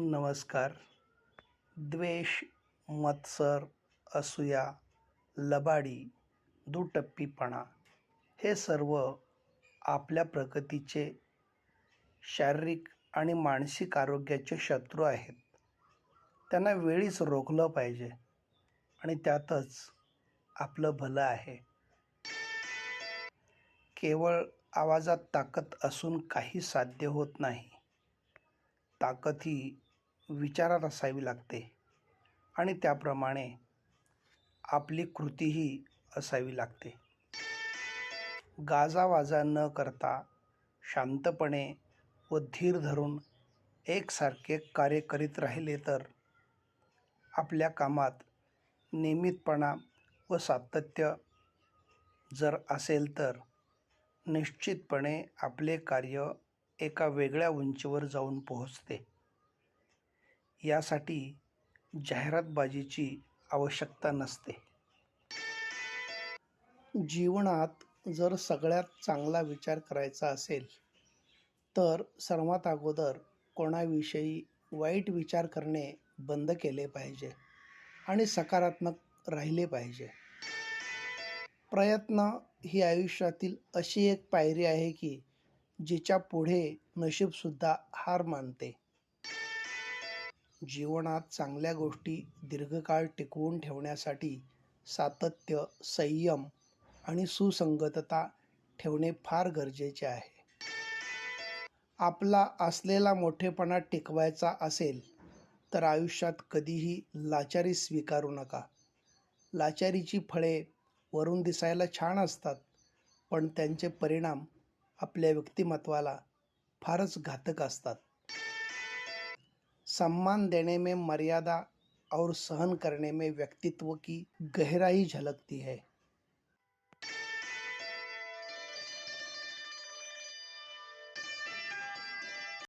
नमस्कार. द्वेष मत्सर असूया लबाडी दुटप्पीपणा हे सर्व आपल्या प्रगतीचे शारीरिक आणि मानसिक आरोग्याचे शत्रू आहेत. त्यांना वेळीच रोखलं पाहिजे आणि त्यातच आपलं भलं आहे. केवळ आवाजात ताकद असून काही साध्य होत नाही. ताकद ही विचारात असावी लागते. आणि त्याप्रमाणे आपली कृतीही असावी लागते. गाजावाजा न करता शांतपणे व धीर धरून एकसारखे कार्य करीत राहिले तर आपल्या कामात नियमितपणा व सातत्य जर असेल तर निश्चितपणे आपले कार्य एका वेगळ्या उंचीवर जाऊन पोहोचते. यासाठी जाहिरातबाजीची आवश्यकता नसते. जीवनात जर सगळ्यात चांगला विचार करायचा असेल तर सर्वात अगोदर कोणाविषयी वाईट विचार करणे बंद केले पाहिजे आणि सकारात्मक राहिले पाहिजे. प्रयत्न ही आयुष्यातील अशी एक पायरी आहे की जिच्या पुढे नशीबसुद्धा हार मानते. जीवनात चांगल्या गोष्टी दीर्घकाळ टिकवून ठेवण्यासाठी सातत्य संयम आणि सुसंगतता ठेवणे फार गरजेचे आहे. आपला असलेला मोठेपणा टिकवायचा असेल तर आयुष्यात कधीही लाचारी स्वीकारू नका. लाचारीची फळे वरून दिसायला छान असतात पण त्यांचे परिणाम आपल्या व्यक्तिमत्वाला फारच घातक असतात. सम्मान देने में मर्यादा और सहन करने में व्यक्तित्व की गहराई झलकती है।